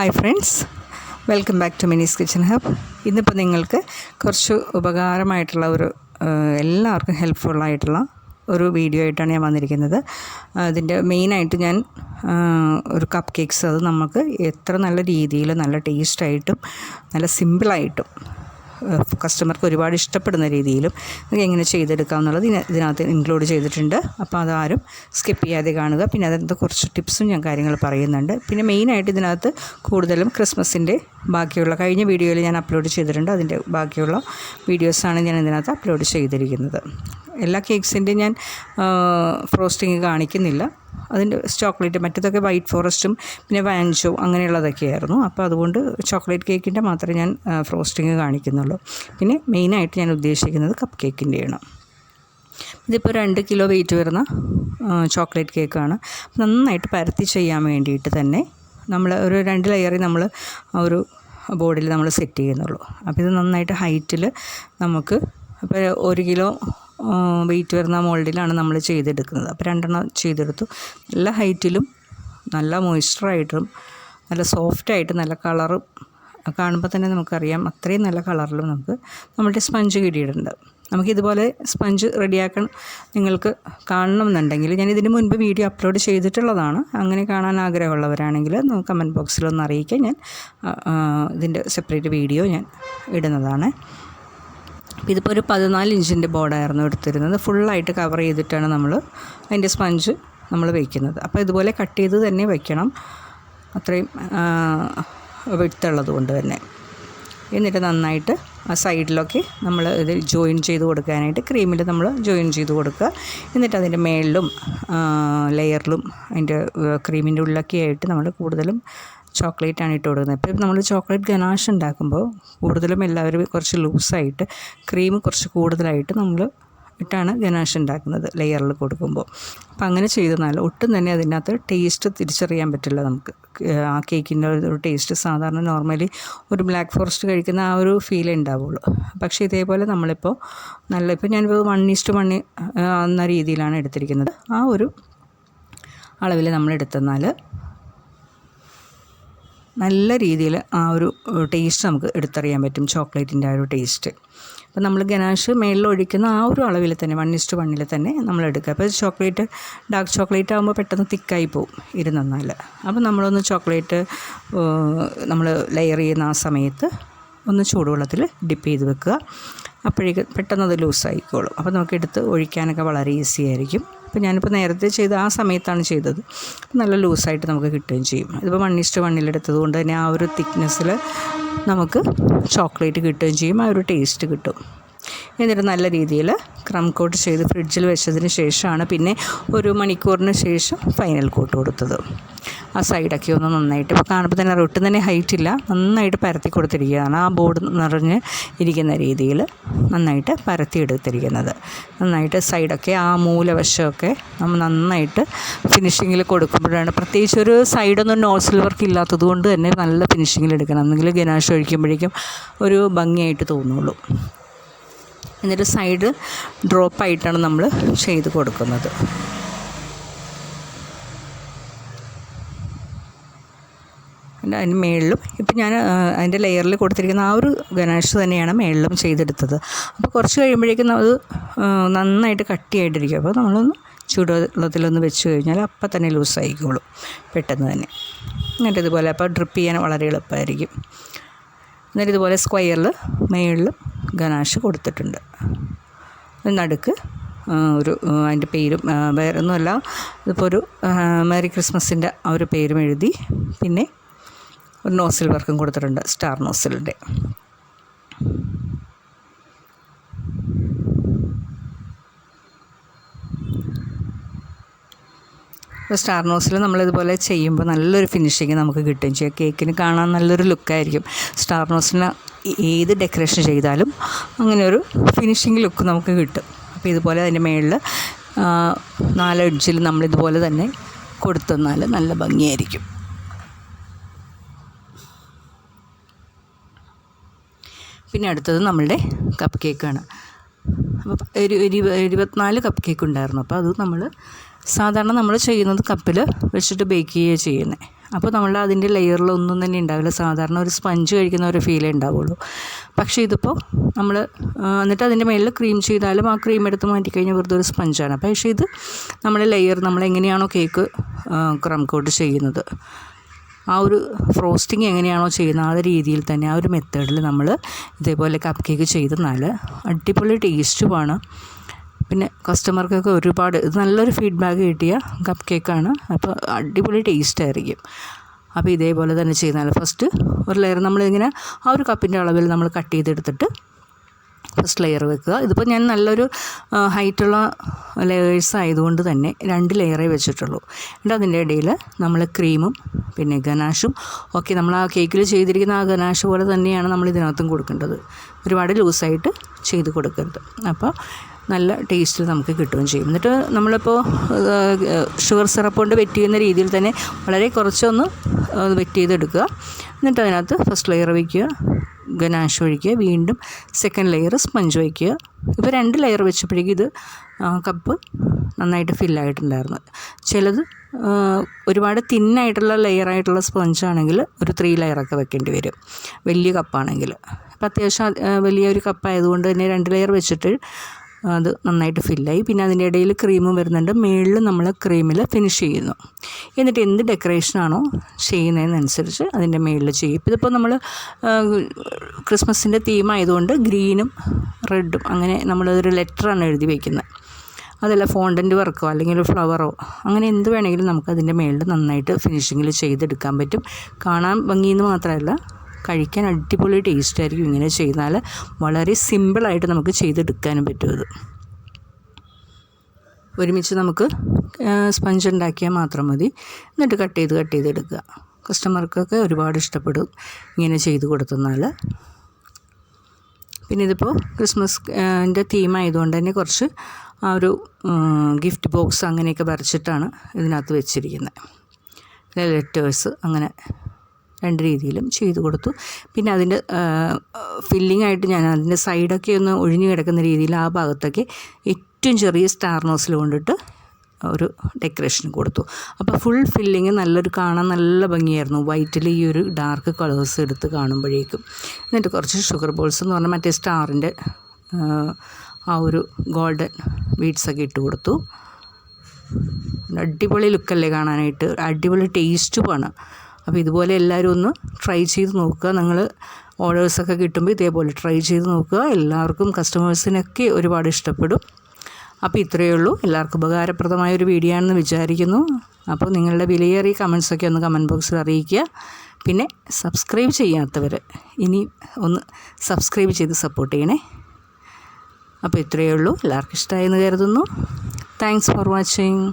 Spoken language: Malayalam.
Hi friends welcome back to Mini's kitchen hub ഇന്നിപ്പോൾ നിങ്ങൾക്ക് കുറച്ച് ഉപകാരമായിട്ടുള്ള ഒരു എല്ലാവർക്കും ഹെൽപ്ഫുള്ളായിട്ടുള്ള ഒരു വീഡിയോ ആയിട്ടാണ് ഞാൻ വന്നിരിക്കുന്നത്. അതിന്റെ മെയിനായിട്ട് ഞാൻ ഒരു കപ്പ് കേക്ക്സ് അത് നമുക്ക് എത്ര നല്ല രീതിയിൽ നല്ല ടേസ്റ്റായിട്ടും നല്ല സിമ്പിളായിട്ടും കസ്റ്റമർക്ക് ഒരുപാട് ഇഷ്ടപ്പെടുന്ന രീതിയിലും എങ്ങനെ ചെയ്തെടുക്കാം എന്നുള്ളത് ഇതിന- ഇതിനകത്ത് ഇൻക്ലൂഡ് ചെയ്തിട്ടുണ്ട്. അപ്പോൾ അതാരും സ്കിപ്പ് ചെയ്യാതെ കാണുക. പിന്നെ അതിനകത്ത് കുറച്ച് ടിപ്സും ഞാൻ കാര്യങ്ങൾ പറയുന്നുണ്ട്. പിന്നെ മെയിനായിട്ട് ഇതിനകത്ത് കൂടുതലും ക്രിസ്മസിന്റെ ബാക്കിയുള്ള കഴിഞ്ഞ വീഡിയോയിൽ ഞാൻ അപ്ലോഡ് ചെയ്തിട്ടുണ്ട്. അതിന്റെ ബാക്കിയുള്ള വീഡിയോസാണ് ഞാൻ ഇതിനകത്ത് അപ്ലോഡ് ചെയ്തിരിക്കുന്നത്. എല്ലാ കേക്ക്സിന്റെയും ഞാൻ ഫ്രോസ്റ്റിങ് കാണിക്കുന്നില്ല. അതിന്റെ ചോക്ലേറ്റ് മറ്റേതൊക്കെ വൈറ്റ് ഫോറസ്റ്റും പിന്നെ വാൻചോ അങ്ങനെയുള്ളതൊക്കെയായിരുന്നു. അപ്പോൾ അതുകൊണ്ട് ചോക്ലേറ്റ് കേക്കിന്റെ മാത്രമേ ഞാൻ ഫ്രോസ്റ്റിങ് കാണിക്കുന്നുള്ളൂ. പിന്നെ മെയിനായിട്ട് ഞാൻ ഉദ്ദേശിക്കുന്നത് കപ്പ് കേക്കിന്റെയാണ്. ഇതിപ്പോൾ രണ്ട് കിലോ വെയിറ്റ് വരുന്ന ചോക്ലേറ്റ് കേക്കാണ്. നന്നായിട്ട് പരത്തി ചെയ്യാൻ വേണ്ടിയിട്ട് തന്നെ നമ്മൾ ഒരു രണ്ട് ലെയറിൽ നമ്മൾ ഒരു ബോർഡിൽ നമ്മൾ സെറ്റ് ചെയ്യുന്നുള്ളൂ. അപ്പോൾ ഇത് നന്നായിട്ട് ഹൈറ്റിൽ നമുക്ക് അപ്പോൾ ഒരു കിലോ വെയിറ്റ് വരുന്ന മോൾഡിലാണ് നമ്മൾ ചെയ്തെടുക്കുന്നത്. അപ്പോൾ രണ്ടെണ്ണം ചെയ്തെടുത്തു. നല്ല ഹൈറ്റിലും നല്ല മോയ്സ്ചറായിട്ടും നല്ല സോഫ്റ്റായിട്ട് നല്ല കളറും കാണുമ്പോൾ തന്നെ നമുക്കറിയാം അത്രയും നല്ല കളറിലും നമുക്ക് നമ്മുടെ സ്പഞ്ച് കിട്ടിയിട്ടുണ്ട്. നമുക്കിതുപോലെ സ്പഞ്ച് റെഡിയാക്കാൻ നിങ്ങൾക്ക് കാണണമെന്നുണ്ടെങ്കിൽ ഞാൻ ഇതിന് മുൻപ് വീഡിയോ അപ്ലോഡ് ചെയ്തിട്ടുള്ളതാണ്. അങ്ങനെ കാണാൻ ആഗ്രഹമുള്ളവരാണെങ്കിൽ കമന്റ് ബോക്സിലൊന്ന് അറിയിക്കാൻ ഞാൻ ഇതിന്റെ സെപ്പറേറ്റ് വീഡിയോ ഞാൻ ഇടുന്നതാണ്. ഇതിപ്പോൾ ഒരു പതിനാല് ഇഞ്ചിന്റെ ബോർഡായിരുന്നു എടുത്തിരുന്നത്. ഫുള്ളായിട്ട് കവർ ചെയ്തിട്ടാണ് നമ്മൾ അതിന്റെ സ്പഞ്ച് നമ്മൾ വയ്ക്കുന്നത് അപ്പോൾ ഇതുപോലെ കട്ട് ചെയ്ത് തന്നെ വയ്ക്കണം അത്രയും വിട്ടുള്ളത് കൊണ്ട് തന്നെ. എന്നിട്ട് നന്നായിട്ട് ആ സൈഡിലൊക്കെ നമ്മൾ ഇത് ജോയിൻ ചെയ്ത് കൊടുക്കാനായിട്ട് ക്രീമിൽ നമ്മൾ ജോയിൻ ചെയ്ത് കൊടുക്കുക. എന്നിട്ട് അതിന്റെ മേളിലും ലെയറിലും അതിന്റെ ക്രീമിന്റെ ഉള്ളിലൊക്കെ ആയിട്ട് നമ്മൾ കൂടുതലും ചോക്ലേറ്റാണ് ഇട്ട് കൊടുക്കുന്നത് ഇപ്പം നമ്മൾ ചോക്ലേറ്റ് ഗനാഷ് ഉണ്ടാക്കുമ്പോൾ കൂടുതലും എല്ലാവരും കുറച്ച് ലൂസായിട്ട് ക്രീം കുറച്ച് കൂടുതലായിട്ട് നമ്മൾ ഇട്ടാണ് ഗനാഷ് ഉണ്ടാക്കുന്നത് ലെയറിൽ കൊടുക്കുമ്പോൾ. അപ്പം അങ്ങനെ ചെയ്തെന്നാൽ ഒട്ടും തന്നെ അതിനകത്ത് ടേസ്റ്റ് തിരിച്ചറിയാൻ പറ്റില്ല നമുക്ക്. ആ കേക്കിന്റെ ഒരു ടേസ്റ്റ് സാധാരണ നോർമലി ഒരു ബ്ലാക്ക് ഫോറസ്റ്റ് കഴിക്കുന്ന ആ ഒരു ഫീലേ ഉണ്ടാവുള്ളൂ. പക്ഷേ ഇതേപോലെ നമ്മളിപ്പോൾ നല്ല ഇപ്പോൾ ഞാനിപ്പോൾ വൺ ഈസ്റ്റ് വൺ എന്ന രീതിയിലാണ് എടുത്തിരിക്കുന്നത്. ആ ഒരു അളവിൽ നമ്മൾ എടുത്തെന്നാൽ നല്ല രീതിയിൽ ആ ഒരു ടേസ്റ്റ് നമുക്ക് എടുത്തറിയാൻ പറ്റും. ചോക്ലേറ്റിന്റെ ആ ഒരു ടേസ്റ്റ് അപ്പോൾ നമ്മൾ ഗനാഷ് മേളിൽ ഒഴിക്കുന്ന ആ ഒരു അളവിൽ തന്നെ വൺ ഇസ്റ്റ് വണ്ണിൽ തന്നെ നമ്മൾ എടുക്കുക. അപ്പോൾ ചോക്ലേറ്റ് ഡാർക്ക് ചോക്ലേറ്റ് ആകുമ്പോൾ പെട്ടെന്ന് തിക്കായി പോകും ഇരുന്നാൽ അപ്പോൾ നമ്മളൊന്ന് ചോക്ലേറ്റ് നമ്മൾ ലെയർ ചെയ്യുന്ന ആ സമയത്ത് ഒന്ന് ചൂടുവെള്ളത്തിൽ ഡിപ്പ് ചെയ്ത് വെക്കുക. അപ്പോഴേക്ക് പെട്ടെന്ന് അത് ലൂസായിക്കോളും അപ്പോൾ നമുക്ക് എടുത്ത് ഒഴിക്കാനൊക്കെ വളരെ ഈസി ആയിരിക്കും. അപ്പോൾ ഞാനിപ്പോൾ നേരത്തെ ചെയ്ത ആ സമയത്താണ് ചെയ്തത്. നല്ല ലൂസായിട്ട് നമുക്ക് കിട്ടുകയും ചെയ്യും. ഇതിപ്പോൾ വൺ ഇസ്റ്റ് വണ്ണിലെടുത്തത് കൊണ്ട് തന്നെ ആ ഒരു തിക്നെസ്സിൽ നമുക്ക് ചോക്ലേറ്റ് കിട്ടുകയും ചെയ്യും. ആ ഒരു ടേസ്റ്റ് കിട്ടും. എന്നിട്ട് നല്ല രീതിയിൽ ക്രം കോട്ട് ചെയ്ത് ഫ്രിഡ്ജിൽ വെച്ചതിന് ശേഷമാണ് പിന്നെ ഒരു മണിക്കൂറിന് ശേഷം ഫൈനൽ കോട്ട് കൊടുത്തത്. ആ സൈഡൊക്കെ ഒന്ന് നന്നായിട്ട്. ഇപ്പോൾ കാണുമ്പോൾ തന്നെ ഒട്ടും തന്നെ ഹൈറ്റ് ഇല്ല. നന്നായിട്ട് പരത്തി കൊടുത്തിരിക്കുകയാണ്. ആ ബോർഡ് നിറഞ്ഞ് ഇരിക്കുന്ന രീതിയിൽ നന്നായിട്ട് പരത്തി എടുത്തിരിക്കുന്നത്. നന്നായിട്ട് സൈഡൊക്കെ ആ മൂലവശമൊക്കെ നമ്മൾ നന്നായിട്ട് ഫിനിഷിങ്ങിൽ കൊടുക്കുമ്പോഴാണ്. പ്രത്യേകിച്ച് ഒരു സൈഡൊന്നും നോസിൽ വർക്ക് ഇല്ലാത്തത് കൊണ്ട് തന്നെ നല്ല ഫിനിഷിങ്ങിൽ എടുക്കണം. എന്നെങ്കിൽ ഗനാഷ് ഒഴിക്കുമ്പോഴേക്കും ഒരു ഭംഗിയായിട്ട് തോന്നുള്ളൂ. എന്നിട്ട് സൈഡ് ഡ്രോപ്പായിട്ടാണ് നമ്മൾ ചെയ്ത് കൊടുക്കുന്നത്. അതിന് മേളിലും. ഇപ്പം ഞാൻ അതിന്റെ ലെയറിൽ കൊടുത്തിരിക്കുന്ന ആ ഒരു ഗനാഷ് തന്നെയാണ് മേളിലും ചെയ്തെടുത്തത്. അപ്പോൾ കുറച്ച് കഴിയുമ്പോഴേക്കും അത് നന്നായിട്ട് കട്ടിയായിട്ടിരിക്കും. അപ്പോൾ നമ്മളൊന്ന് ചൂടുവെള്ളത്തിലൊന്ന് വെച്ച് കഴിഞ്ഞാൽ അപ്പം തന്നെ ലൂസായിക്കോളും പെട്ടെന്ന് തന്നെ. എന്നിട്ട് ഇതുപോലെ അപ്പോൾ ഡ്രിപ്പ് ചെയ്യാൻ വളരെ എളുപ്പമായിരിക്കും. എന്നിട്ട് ഇതുപോലെ സ്ക്വയറിൽ മേളിലും ഗനാഷ് കൊടുത്തിട്ടുണ്ട്. നടുക്ക് ഒരു അതിന്റെ പേരും വേറെ ഒന്നുമല്ല ഇതിപ്പോൾ ഒരു മേരി ക്രിസ്മസിന്റെ ആ ഒരു പേരും എഴുതി പിന്നെ ഒരു നോസിൽ വർക്കും കൊടുത്തിട്ടുണ്ട് സ്റ്റാർ നോസിലിന്റെ. ഇപ്പോൾ സ്റ്റാർ നോസിൽ നമ്മളിതുപോലെ ചെയ്യുമ്പോൾ നല്ലൊരു ഫിനിഷിങ് നമുക്ക് കിട്ടുകയും ചെയ്യും കേക്കിന് കാണാൻ നല്ലൊരു ലുക്കായിരിക്കും. സ്റ്റാർ നോസിന് ഏത് ഡെക്കറേഷൻ ചെയ്താലും അങ്ങനെ ഒരു ഫിനിഷിങ് ലുക്ക് നമുക്ക് കിട്ടും. അപ്പോൾ ഇതുപോലെ അതിന്റെ നാല് എഡ്ജിൽ നമ്മളിതുപോലെ തന്നെ കൊടുത്തെന്നാൽ നല്ല ഭംഗിയായിരിക്കും. പിന്നെ അടുത്തത് നമ്മളുടെ കപ്പ് കേക്കാണ് അപ്പോൾ ഒരു ഇരുപത്തിനാല് കപ്പ് കേക്ക് ഉണ്ടായിരുന്നു. അപ്പോൾ അത് നമ്മൾ സാധാരണ നമ്മൾ ചെയ്യുന്നത് കപ്പിൽ വെച്ചിട്ട് ബേക്ക് ചെയ്യുക ചെയ്യുന്നത് അപ്പോൾ നമ്മൾ അതിന്റെ ലെയറിൽ ഒന്നും തന്നെ ഉണ്ടാവില്ല. സാധാരണ ഒരു സ്പഞ്ച് കഴിക്കുന്ന ഒരു ഫീലേ ഉണ്ടാവുള്ളൂ. പക്ഷേ ഇതിപ്പോൾ നമ്മൾ എന്നിട്ട് അതിന്റെ മേളിൽ ക്രീം ചെയ്താലും ആ ക്രീം എടുത്ത് മാറ്റിക്കഴിഞ്ഞാൽ വെറുതെ ഒരു സ്പഞ്ചാണ് പക്ഷേ ഇത് നമ്മൾ ലെയർ നമ്മൾ എങ്ങനെയാണോ കേക്ക് ക്രം കോട്ട് ചെയ്യുന്നത്. ആ ഒരു ഫ്രോസ്റ്റിംഗ് എങ്ങനെയാണോ ചെയ്യുന്നത് ആ രീതിയിൽ തന്നെ ആ ഒരു മെത്തേഡിൽ നമ്മൾ ഇതേപോലെ കപ്പ് കേക്ക് ചെയ്തെന്നാൽ അടിപൊളി ടേസ്റ്റുമാണ് പിന്നെ കസ്റ്റമർക്കൊക്കെ ഒരുപാട് ഇത് നല്ലൊരു ഫീഡ്ബാക്ക് കിട്ടിയ കപ്പ് കേക്കാണ് അപ്പോൾ അടിപൊളി ടേസ്റ്റ് ആയിരിക്കും. അപ്പോൾ ഇതേപോലെ തന്നെ ചെയ്താൽ ഫസ്റ്റ് ഒരു ലെയർ നമ്മളിങ്ങനെ ആ ഒരു കപ്പിന്റെ അളവിൽ നമ്മൾ കട്ട് ചെയ്തെടുത്തിട്ട് ഫസ്റ്റ് ലെയർ വെക്കുക. ഇതിപ്പോൾ ഞാൻ നല്ലൊരു ഹൈറ്റുള്ള ലെയേഴ്സ് ആയതുകൊണ്ട് തന്നെ രണ്ട് ലെയറേ വെച്ചിട്ടുള്ളൂ. എന്നിട്ട് അതിന്റെ ഇടയിൽ നമ്മൾ ക്രീമും പിന്നെ ഗനാഷും ഒക്കെ നമ്മൾ ആ കേക്കിൽ ചെയ്തിരിക്കുന്ന ആ ഗനാഷ് പോലെ തന്നെയാണ് നമ്മൾ ഇതിനകത്തും കൊടുക്കേണ്ടത്. ഒരുപാട് ലൂസായിട്ട് ചെയ്ത് കൊടുക്കരുത്. അപ്പോൾ നല്ല ടേസ്റ്റിൽ നമുക്ക് കിട്ടുകയും ചെയ്യും. എന്നിട്ട് നമ്മളിപ്പോൾ ഷുഗർ സിറപ്പ് കൊണ്ട് വെറ്റ് ചെയ്യുന്ന രീതിയിൽ തന്നെ വളരെ കുറച്ചൊന്ന് വെറ്റ് ചെയ്തെടുക്കുക. എന്നിട്ട് അതിനകത്ത് ഫസ്റ്റ് ലെയർ വയ്ക്കുക ഗനാഷ് ഒഴിക്കുക വീണ്ടും സെക്കൻഡ് ലെയർ സ്പഞ്ച് വയ്ക്കുക ഇപ്പോൾ രണ്ട് ലെയർ വെച്ചപ്പോഴേക്കും ഇത് കപ്പ് നന്നായിട്ട് ഫില്ലായിട്ടുണ്ടായിരുന്നു ചിലത് ഒരുപാട് തിന്നായിട്ടുള്ള ലെയറായിട്ടുള്ള സ്പഞ്ചാണെങ്കിൽ ഒരു ത്രീ ലെയറൊക്കെ വെക്കേണ്ടി വരും. വലിയ കപ്പാണെങ്കിൽ അപ്പം അത്യാവശ്യം വലിയൊരു കപ്പായതുകൊണ്ട് തന്നെ രണ്ട് ലെയർ വെച്ചിട്ട് അത് നന്നായിട്ട് ഫില്ലായി. പിന്നെ അതിന്റെ ഇടയിൽ ക്രീമും വരുന്നുണ്ട്. മുകളിൽ നമ്മൾ ക്രീമിൽ ഫിനിഷ് ചെയ്യുന്നു. എന്നിട്ട് എന്ത് ഡെക്കറേഷനാണോ ചെയ്യുന്നതിനനുസരിച്ച് അതിന്റെ മുകളിൽ ചെയ്യും. ഇതിപ്പോൾ നമ്മൾ ക്രിസ്മസിന്റെ തീമായതുകൊണ്ട് ഗ്രീനും റെഡും അങ്ങനെ നമ്മളതൊരു ലെറ്ററാണ് എഴുതി വയ്ക്കുന്നത് അതല്ല ഫോണ്ടന്റ് വർക്കോ അല്ലെങ്കിൽ ഫ്ലവറോ അങ്ങനെ എന്ത് വേണമെങ്കിലും നമുക്ക് അതിന്റെ മേളിൽ നന്നായിട്ട് ഫിനിഷിങ്ങിൽ ചെയ്തെടുക്കാൻ പറ്റും. കാണാൻ ഭംഗിയെന്ന് മാത്രമല്ല കഴിക്കാൻ അടിപൊളി ടേസ്റ്റ് ആയിരിക്കും ഇങ്ങനെ ചെയ്താൽ വളരെ സിമ്പിളായിട്ട് നമുക്ക് ചെയ്തെടുക്കാനും പറ്റും ഇത് ഒരുമിച്ച് നമുക്ക് സ്പഞ്ച് ഉണ്ടാക്കിയാൽ മാത്രം മതി. എന്നിട്ട് കട്ട് ചെയ്ത് കട്ട് ചെയ്തെടുക്കുക കസ്റ്റമർക്കൊക്കെ ഒരുപാട് ഇഷ്ടപ്പെടും ഇങ്ങനെ ചെയ്ത് കൊടുത്തെന്നാൽ പിന്നെ ഇതിപ്പോൾ ക്രിസ്മസിന്റെ തീം ആയതുകൊണ്ട് തന്നെ കുറച്ച് ആ ഒരു ഗിഫ്റ്റ് ബോക്സ് അങ്ങനെയൊക്കെ വരച്ചിട്ടാണ് ഇതിനകത്ത് വെച്ചിരിക്കുന്നത്. ലെറ്റേഴ്സ് അങ്ങനെ. രണ്ട് രീതിയിലും ചെയ്ത് കൊടുത്തു. പിന്നെ അതിന്റെ ഫില്ലിംഗ് ആയിട്ട് ഞാൻ അതിന്റെ സൈഡൊക്കെ ഒന്ന് ഒഴിഞ്ഞു കിടക്കുന്ന രീതിയിൽ ആ ഭാഗത്തൊക്കെ ഏറ്റവും ചെറിയ സ്റ്റാർ നോസിൽ കൊണ്ടിട്ട് ഒരു ഡെക്കറേഷൻ കൊടുത്തു. അപ്പോൾ ഫുൾ ഫില്ലിങ് നല്ലൊരു കാണാൻ നല്ല ഭംഗിയായിരുന്നു. വൈറ്റിൽ ഈ ഒരു ഡാർക്ക് കളേഴ്സ് എടുത്ത് കാണുമ്പോഴേക്കും. എന്നിട്ട് കുറച്ച് ഷുഗർ ബോൾസ് എന്ന് പറഞ്ഞാൽ മറ്റേ സ്റ്റാറിന്റെ ആ ഒരു ഗോൾഡൻ ബീഡ്സൊക്കെ ഇട്ട് കൊടുത്തു. അടിപൊളി ലുക്കല്ലേ കാണാനായിട്ട്. അടിപൊളി ടേസ്റ്റുമാണ് അപ്പോൾ ഇതുപോലെ എല്ലാവരും ഒന്ന് ട്രൈ ചെയ്ത് നോക്കുക. നിങ്ങൾ ഓർഡേഴ്സൊക്കെ കിട്ടുമ്പോൾ ഇതേപോലെ ട്രൈ ചെയ്ത് നോക്കുക. എല്ലാവർക്കും കസ്റ്റമേഴ്സിനൊക്കെ ഒരുപാട് ഇഷ്ടപ്പെടും. അപ്പോൾ ഇത്രയേ ഉള്ളൂ. എല്ലാവർക്കും ഉപകാരപ്രദമായ ഒരു വീഡിയോ ആണെന്ന് വിചാരിക്കുന്നു. അപ്പോൾ നിങ്ങളുടെ വിലയേറിയ കമൻസൊക്കെ ഒന്ന് കമന്റ് ബോക്സിൽ അറിയിക്കുക. പിന്നെ സബ്സ്ക്രൈബ് ചെയ്യാത്തവർ ഇനി ഒന്ന് സബ്സ്ക്രൈബ് ചെയ്ത് സപ്പോർട്ട് ചെയ്യണേ. അപ്പോൾ ഇത്രയേ ഉള്ളൂ. എല്ലാവർക്കും ഇഷ്ടമായെന്ന് കരുതുന്നു. Thanks for watching